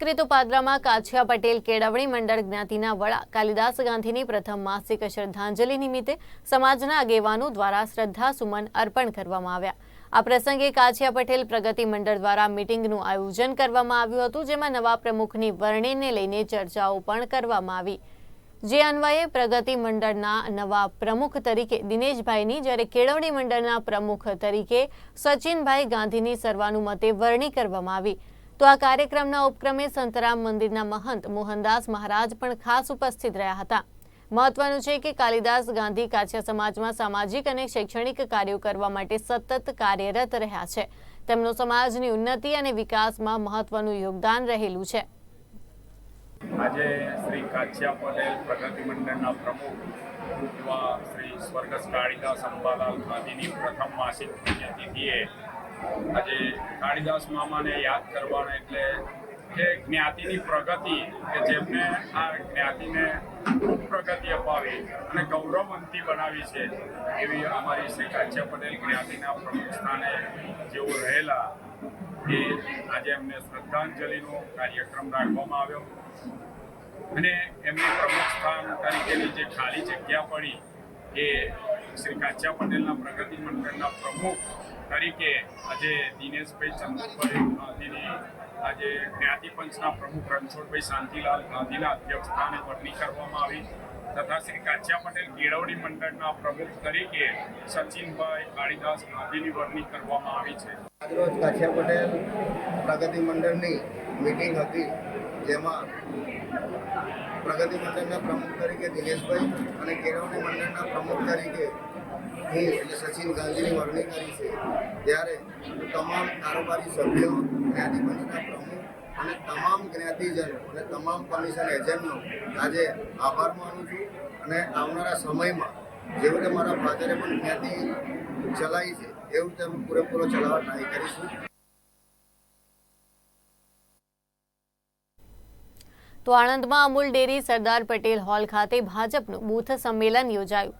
કરીએ તો કાછિયા પટેલ કેળવણી મંડળ જ્ઞાતિના વડા કાલિદાસ ગાંધીની પ્રથમ માસિક શ્રદ્ધાંજલિ નિમિત્તે સમાજના આગેવાનો દ્વારા શ્રદ્ધાસુમન અર્પણ કરવામાં આવ્યા. આ પ્રસંગે કાછિયા પટેલ પ્રગતિ મંડળ દ્વારા મિટિંગનું આયોજન કરવામાં આવ્યું હતું, જેમાં નવા પ્રમુખની વરણીને લઈને ચર્ચાઓ પણ કરવામાં આવી. જે અન્વયે પ્રગતિ મંડળના નવા પ્રમુખ તરીકે દિનેશભાઈની, જ્યારે કેળવણી મંડળના પ્રમુખ તરીકે સચિનભાઈ ગાંધીની સર્વાનુમતે વરણી કરવામાં આવી. તો આ કાર્યક્રમના ઉપક્રમે સંતરામ મંદિરના મહંત મોહનદાસ મહારાજ પણ ખાસ ઉપસ્થિત રહ્યા હતા. મહત્વનું છે કે કાલિદાસ ગાંધી કાછિયા સમાજમાં સામાજિક અને શૈક્ષણિક કાર્યો કરવા માટે સતત કાર્યરત રહ્યા છે. તેમનો સમાજની ઉન્નતિ અને વિકાસમાં મહત્વનું યોગદાન રહેલું છે. આજે શ્રી કાછિયા પટેલ પ્રગતિ મંડળના પ્રમુખ શ્રી સ્વર્ગસ્થ કાળિદાસ અંબાલાલ ગાંધીની પ્રથમ માસિક પુણ્યતિથિએ આજે કાળિદાસ મામાને યાદ કરવાનો એટલે કે જ્ઞાતિની પ્રગતિ કે જેમને આ જ્ઞાતિને પ્રગતિ અપાવી અને ગૌરવવંતી બનાવી છે, એવી અમારી શ્રી કાચ્ય પટેલ જ્ઞાતિના પ્રમુખ સ્થાને જેઓ રહેલા, એ આજે એમને શ્રદ્ધાંજલિનો કાર્યક્રમ રાખવામાં આવ્યો. અને એમની પ્રમુખ સ્થાન તરીકેની જે ખાલી જગ્યા પડી, એ શ્રી કાચા પટેલના પ્રગતિ મંડળના પ્રમુખ તરીકે આજે દિનેશભાઈ ચંદ્રભાઈ ગાંધીની આજે જ્ઞાતિ પંચના પ્રમુખ રણછોડભાઈ શાંતિલાલ ગાંધીના અધ્યક્ષ વરણી કરવામાં આવી તથા શ્રી કાચ્યા પટેલ કેળવણી મંડળના પ્રમુખ તરીકે સચિનભાઈ કાળીદાસ ગાંધીની વરણી કરવામાં આવી છે. આજરોજ કાચ્યા પટેલ પ્રગતિ મંડળની મિટિંગ હતી, જેમાં પ્રગતિ મંડળના પ્રમુખ તરીકે દિનેશભાઈ અને કેળવણી મંડળના પ્રમુખ તરીકે હું એટલે સચિન ગાંધીની વરણી કરી છે. ત્યારે તમામ કારોબારી સભ્યો જ્ઞાતિ પંચના પ્રમુખ અને તમામ જ્ઞાતિજનો અને તમામ કમિશન એજન્ટનો આજે આભાર માનું છું અને આવનારા સમયમાં જેવું કે મારા ફાધરે પણ જ્ઞાતિ ચલાવી છે, એવું રીતે હું પૂરેપૂરો ચલાવવા ટ્રાય કરીશું. તો આણંદમાં અમૂલ ડેરી સરદાર પટેલ હોલ ખાતે ભાજપનું બૂથ સંમેલન યોજાયું.